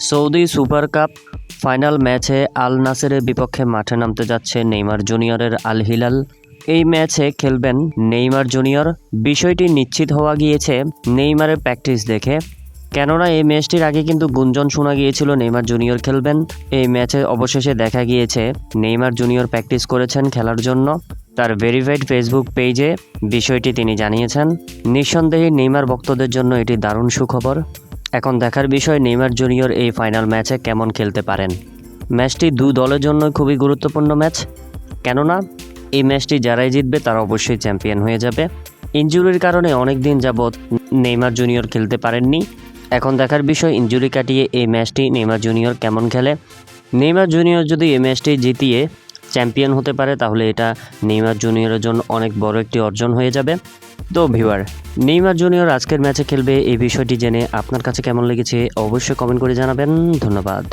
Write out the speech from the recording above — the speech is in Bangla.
সৌদি সুপার কাপ ফাইনাল ম্যাচে আল নাসেরের বিপক্ষে মাঠে নামতে যাচ্ছে নেইমার জুনিয়রের আল হিলাল। এই ম্যাচে খেলবেন নেইমার জুনিয়র। বিষয়টি নিশ্চিত হওয়া গিয়েছে নেইমারের প্র্যাকটিস দেখে। কেননা এই ম্যাচটির আগে কিন্তু গুঞ্জন শোনা গিয়েছিল নেইমার জুনিয়র খেলবেন। এই ম্যাচে অবশেষে দেখা গিয়েছে নেইমার জুনিয়র প্র্যাকটিস করেছেন খেলার জন্য। তার ভেরিফাইড ফেসবুক পেজে বিষয়টি তিনি জানিয়েছেন। নিঃসন্দেহে নেইমার ভক্তদের জন্য এটি দারুণ সুখবর। এখন দেখার বিষয় নেইমার জুনিয়র এই ফাইনাল ম্যাচে কেমন খেলতে পারেন? ম্যাচটি দু দলের জন্য খুবই গুরুত্বপূর্ণ ম্যাচ। কেননা, এই ম্যাচটি যারাই জিতবে তারা অবশ্যই চ্যাম্পিয়ন হয়ে যাবে। ইনজুরির কারণে অনেক দিন যাবৎ নেইমার জুনিয়র খেলতে পারেননি। এখন দেখার বিষয়, ইনজুরি কাটিয়ে এই ম্যাচটি নেইমার জুনিয়র কেমন খেলে? নেইমার জুনিয়র যদি এই ম্যাচটি জিতিয়ে চ্যাম্পিয়ন হতে পারে, তাহলে এটা নেইমার জুনিয়রের জন্য অনেক বড় একটি অর্জন হয়ে যাবে। তো ভিউয়ার, নেইমার জুনিয়র আজকের ম্যাচে খেলবে এই বিষয়টি জেনে আপনার কাছে কেমন লেগেছে অবশ্যই কমেন্ট করে জানাবেন। ধন্যবাদ।